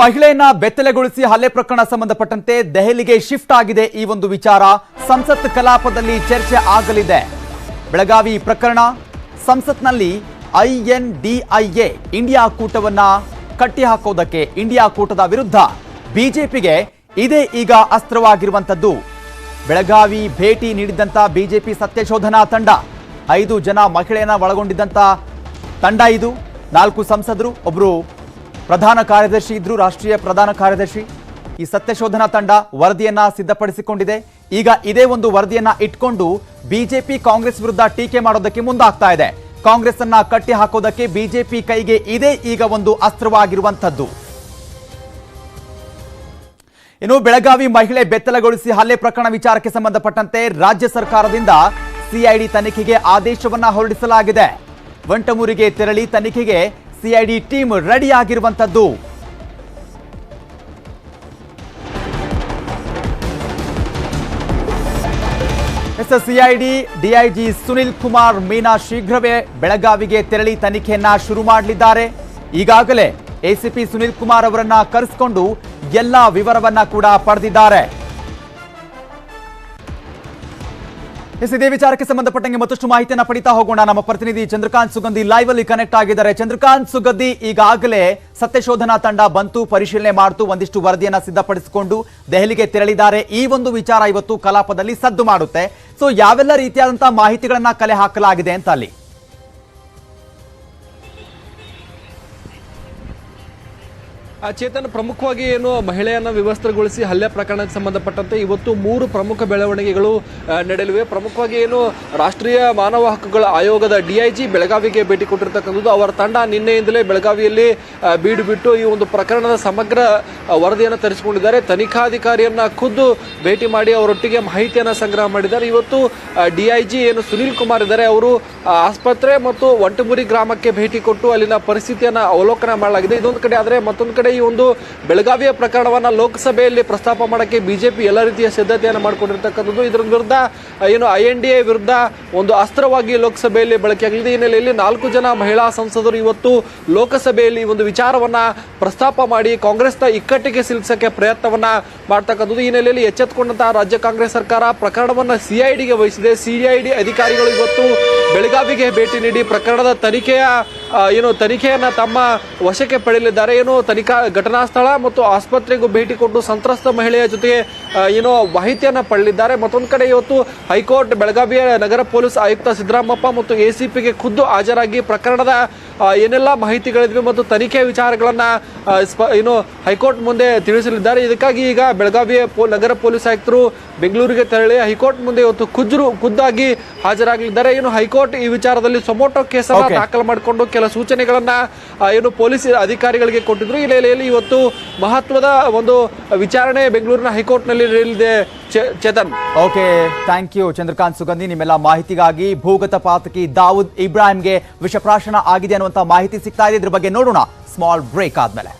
ಮಹಿಳೆಯನ್ನ ಬೆತ್ತಲೆಗೊಳಿಸಿ ಹಲ್ಲೆ ಪ್ರಕರಣ ಸಂಬಂಧಪಟ್ಟಂತೆ ದೆಹಲಿಗೆ ಶಿಫ್ಟ್ ಆಗಿದೆ ಈ ಒಂದು ವಿಚಾರ. ಸಂಸತ್ ಕಲಾಪದಲ್ಲಿ ಚರ್ಚೆ ಆಗಲಿದೆ. ಬೆಳಗಾವಿ ಪ್ರಕರಣ, ಸಂಸತ್ನಲ್ಲಿ ಐಎನ್ಡಿಐಎ ಇಂಡಿಯಾ ಕೂಟವನ್ನ ಕಟ್ಟಿಹಾಕೋದಕ್ಕೆ ಇಂಡಿಯಾ ಕೂಟದ ವಿರುದ್ಧ ಬಿಜೆಪಿಗೆ ಇದೇ ಈಗ ಅಸ್ತ್ರವಾಗಿರುವಂಥದ್ದು. ಬೆಳಗಾವಿ ಭೇಟಿ ನೀಡಿದ್ದಂಥ ಬಿಜೆಪಿ ಸತ್ಯಶೋಧನಾ ತಂಡ. ಐದು ಜನ ಮಹಿಳೆಯನ್ನ ಒಳಗೊಂಡಿದ್ದಂಥ ತಂಡ ಇದು. ನಾಲ್ಕು ಸಂಸದರು ಒಬ್ಬರು ಪ್ರಧಾನ ಕಾರ್ಯದರ್ಶಿ ಇದ್ರು ರಾಷ್ಟ್ರೀಯ ಪ್ರಧಾನ ಕಾರ್ಯದರ್ಶಿ. ಈ ಸತ್ಯಶೋಧನಾ ತಂಡ ವರದಿಯನ್ನ ಸಿದ್ಧಪಡಿಸಿಕೊಂಡಿದೆ. ಈಗ ಇದೇ ಒಂದು ವರದಿಯನ್ನ ಇಟ್ಕೊಂಡು ಬಿಜೆಪಿ ಕಾಂಗ್ರೆಸ್ ವಿರುದ್ಧ ಟೀಕೆ ಮಾಡೋದಕ್ಕೆ ಮುಂದಾಗ್ತಾ ಇದೆ. ಕಾಂಗ್ರೆಸ್ ಅನ್ನ ಕಟ್ಟಿ ಹಾಕೋದಕ್ಕೆ ಬಿಜೆಪಿ ಕೈಗೆ ಇದೇ ಈಗ ಒಂದು ಅಸ್ತ್ರವಾಗಿರುವಂತದ್ದು ಇನ್ನು ಬೆಳಗಾವಿ ಮಹಿಳೆ ಬೆತ್ತಲಗೊಳಿಸಿ ಹಲ್ಲೆ ಪ್ರಕರಣ ವಿಚಾರಕ್ಕೆ ಸಂಬಂಧಪಟ್ಟಂತೆ ರಾಜ್ಯ ಸರ್ಕಾರದಿಂದ ಸಿಐಡಿ ತನಿಖೆಗೆ ಆದೇಶವನ್ನ ಹೊರಡಿಸಲಾಗಿದೆ. ವಂಟಮೂರಿಗೆ ತೆರಳಿ ತನಿಖೆಗೆ ಸಿಐಡಿ ಟೀಮ್ ರೆಡಿ ಆಗಿರುವಂತದ್ದು S CID DIG Sunil Kumar Meena ಶೀಘ್ರವೇ ಬೆಳಗಾವಿಗೆ ತೆರಳಿ ತನಿಖೆಯನ್ನ ಶುರು ಮಾಡಲಿದ್ದಾರೆ. ಈಗಾಗಲೇ ಎಸಿಪಿ ಸುನಿಲ್ ಕುಮಾರ್ ಅವರನ್ನ ಕರೆಸಿಕೊಂಡು ಎಲ್ಲ ವಿವರವನ್ನ ಕೂಡ ಪಡೆದಿದ್ದಾರೆ. ಎಸ್ ಇದೇ ವಿಚಾರಕ್ಕೆ ಸಂಬಂಧಪಟ್ಟಂಗೆ ಮತ್ತಷ್ಟು ಮಾಹಿತಿಯನ್ನು ಪಡಿತಾ ಹೋಗೋಣ. ನಮ್ಮ ಪ್ರತಿನಿಧಿ ಚಂದ್ರಕಾಂತ್ ಸುಗಂಧಿ ಲೈವ್ ಅಲ್ಲಿ ಕನೆಕ್ಟ್ ಆಗಿದ್ದಾರೆ. ಚಂದ್ರಕಾಂತ್ ಸುಗಂಧಿ, ಈಗಾಗಲೇ ಸತ್ಯಶೋಧನಾ ತಂಡ ಬಂತು, ಪರಿಶೀಲನೆ ಮಾಡ್ತು, ಒಂದಿಷ್ಟು ವರದಿಯನ್ನು ಸಿದ್ಧಪಡಿಸಿಕೊಂಡು ದೆಹಲಿಗೆ ತೆರಳಿದ್ದಾರೆ. ಈ ಒಂದು ವಿಚಾರ ಇವತ್ತು ಕಲಾಪದಲ್ಲಿ ಸದ್ದು ಮಾಡುತ್ತೆ. ಸೊ ಯಾವೆಲ್ಲ ರೀತಿಯಾದಂತಹ ಮಾಹಿತಿಗಳನ್ನ ಕಲೆ ಹಾಕಲಾಗಿದೆ ಅಂತ ಅಲ್ಲಿ? ಚೇತನ್ ಪ್ರಮುಖವಾಗಿ ಏನು ಮಹಿಳೆಯನ್ನು ವಿವಸ್ತ್ರಗೊಳಿಸಿ ಹಲ್ಲೆ ಪ್ರಕರಣಕ್ಕೆ ಸಂಬಂಧಪಟ್ಟಂತೆ ಇವತ್ತು ಮೂರು ಪ್ರಮುಖ ಬೆಳವಣಿಗೆಗಳು ನಡೆಯಲಿವೆ. ಪ್ರಮುಖವಾಗಿ ಏನು ರಾಷ್ಟ್ರೀಯ ಮಾನವ ಹಕ್ಕುಗಳ ಆಯೋಗದ ಡಿಐಜಿ ಬೆಳಗಾವಿಗೆ ಭೇಟಿ ಕೊಟ್ಟಿರ್ತಕ್ಕಂಥದ್ದು. ಅವರ ತಂಡ ನಿನ್ನೆಯಿಂದಲೇ ಬೆಳಗಾವಿಯಲ್ಲಿ ಬೀಡು ಬಿಟ್ಟು ಈ ಒಂದು ಪ್ರಕರಣದ ಸಮಗ್ರ ವರದಿಯನ್ನು ತರಿಸಿಕೊಂಡಿದ್ದಾರೆ. ತನಿಖಾಧಿಕಾರಿಯನ್ನು ಖುದ್ದು ಭೇಟಿ ಮಾಡಿ ಅವರೊಟ್ಟಿಗೆ ಮಾಹಿತಿಯನ್ನು ಸಂಗ್ರಹ ಮಾಡಿದ್ದಾರೆ. ಇವತ್ತು ಡಿಐಜಿ ಏನು ಸುನೀಲ್ ಕುಮಾರ್ ಇದ್ದಾರೆ. ಅವರು ಆಸ್ಪತ್ರೆ ಮತ್ತು ಒಂಟಮುರಿ ಗ್ರಾಮಕ್ಕೆ ಭೇಟಿ ಕೊಟ್ಟು ಅಲ್ಲಿನ ಪರಿಸ್ಥಿತಿಯನ್ನು ಅವಲೋಕನ ಮಾಡಲಾಗಿದೆ. ಇದೊಂದು ಕಡೆ ಆದರೆ ಮತ್ತೊಂದು ಈ ಒಂದು ಬೆಳಗಾವಿಯ ಪ್ರಕರಣವನ್ನು ಲೋಕಸಭೆಯಲ್ಲಿ ಪ್ರಸ್ತಾಪ ಮಾಡಕ್ಕೆ ಬಿಜೆಪಿ ಎಲ್ಲ ರೀತಿಯ ಸಿದ್ಧತೆಯನ್ನು ಮಾಡಿಕೊಂಡಿರ್ತಕ್ಕಂಥದ್ದು. ಇದರ ವಿರುದ್ಧ ಏನು ಐ ಎನ್ ಡಿ ಎ ವಿರುದ್ಧ ಒಂದು ಅಸ್ತ್ರವಾಗಿ ಲೋಕಸಭೆಯಲ್ಲಿ ಬಳಕೆಯಾಗಲಿದೆ ಹಿನ್ನೆಲೆಯಲ್ಲಿ ನಾಲ್ಕು ಜನ ಮಹಿಳಾ ಸಂಸದರು ಇವತ್ತು ಲೋಕಸಭೆಯಲ್ಲಿ ಒಂದು ವಿಚಾರವನ್ನ ಪ್ರಸ್ತಾಪ ಮಾಡಿ ಕಾಂಗ್ರೆಸ್ನ ಇಕ್ಕಟ್ಟಿಗೆ ಸಿಲುಕಿಸೋಕ್ಕೆ ಪ್ರಯತ್ನವನ್ನ ಮಾಡ್ತಕ್ಕಂಥದ್ದು. ಈ ಹಿನ್ನೆಲೆಯಲ್ಲಿ ಎಚ್ಚೆತ್ತುಕೊಂಡಂತಹ ರಾಜ್ಯ ಕಾಂಗ್ರೆಸ್ ಸರ್ಕಾರ ಪ್ರಕರಣವನ್ನು ಸಿಐಡಿಗೆ ವಹಿಸಿದೆ. ಸಿಐಡಿ ಅಧಿಕಾರಿಗಳು ಇವತ್ತು ಬೆಳಗಾವಿಗೆ ಭೇಟಿ ನೀಡಿ ಪ್ರಕರಣದ ತನಿಖೆಯ ಏನು ತನಿಖೆಯನ್ನ ತಮ್ಮ ವಶಕ್ಕೆ ಪಡೆಯಲಿದ್ದಾರೆ. ಏನು ತನಿಖಾ ಘಟನಾ ಸ್ಥಳ ಮತ್ತು ಆಸ್ಪತ್ರೆಗೂ ಭೇಟಿ ಕೊಟ್ಟು ಸಂತ್ರಸ್ತ ಮಹಿಳೆಯ ಜೊತೆಗೆ ಏನೋ ಮಾಹಿತಿಯನ್ನ ಪಡೆಯಲಿದ್ದಾರೆ. ಮತ್ತೊಂದು ಕಡೆ ಇವತ್ತು ಹೈಕೋರ್ಟ್ ಬೆಳಗಾವಿಯ ನಗರ ಪೊಲೀಸ್ ಆಯುಕ್ತ ಸಿದ್ದರಾಮಪ್ಪ ಮತ್ತು ಎಸಿಪಿಗೆ ಖುದ್ದು ಹಾಜರಾಗಿ ಪ್ರಕರಣದ ಏನೆಲ್ಲ ಮಾಹಿತಿಗಳಿದ್ವಿ ಮತ್ತು ತನಿಖೆ ವಿಚಾರಗಳನ್ನ ಏನು ಹೈಕೋರ್ಟ್ ಮುಂದೆ ತಿಳಿಸಲಿದ್ದಾರೆ. ಇದಕ್ಕಾಗಿ ಈಗ ಬೆಳಗಾವಿಯ ಪೊ- ನಗರ ಪೊಲೀಸ್ ಆಯುಕ್ತರು ಬೆಂಗಳೂರಿಗೆ ತೆರಳಿ ಹೈಕೋರ್ಟ್ ಮುಂದೆ ಇವತ್ತು ಖುಜ್ರು ಖುದ್ದಾಗಿ ಹಾಜರಾಗಲಿದ್ದಾರೆ. ಏನು ಹೈಕೋರ್ಟ್ ಈ ವಿಚಾರದಲ್ಲಿ ಸೊಮೋಟೋ ಕೇಸನ್ನು. ದಾಖಲು ಮಾಡಿಕೊಂಡು ಕೆಲ ಸೂಚನೆಗಳನ್ನು ಏನು ಪೊಲೀಸ್ ಅಧಿಕಾರಿಗಳಿಗೆ ಕೊಟ್ಟಿದ್ರು. ಈ ಲೇಲೆಯಲ್ಲಿ ಇವತ್ತು ಮಹತ್ವದ ಒಂದು ವಿಚಾರಣೆ ಬೆಂಗಳೂರಿನ ಹೈಕೋರ್ಟ್ನಲ್ಲಿ ನಡೆಯಲಿದೆ. Chetan. Okay, thank you Chandrakant Sugandhi ನಿಮ್ಮೆಲ್ಲ ಮಾಹಿತಿಗಾಗಿ. ಭೂಗತ ಪಾತಕಿ ದಾವೂದ್ ಇಬ್ರಾಹಿಂಗೆ ವಿಷಪ್ರಾಶನ ಆಗಿದೆ ಅನ್ನುವಂಥ ಮಾಹಿತಿ ಸಿಗ್ತಾ ಇದೆ. ಇದ್ರ ಬಗ್ಗೆ ನೋಡೋಣ. ಸ್ಮಾಲ್ ಬ್ರೇಕ್ ಆದ್ಮೇಲೆ.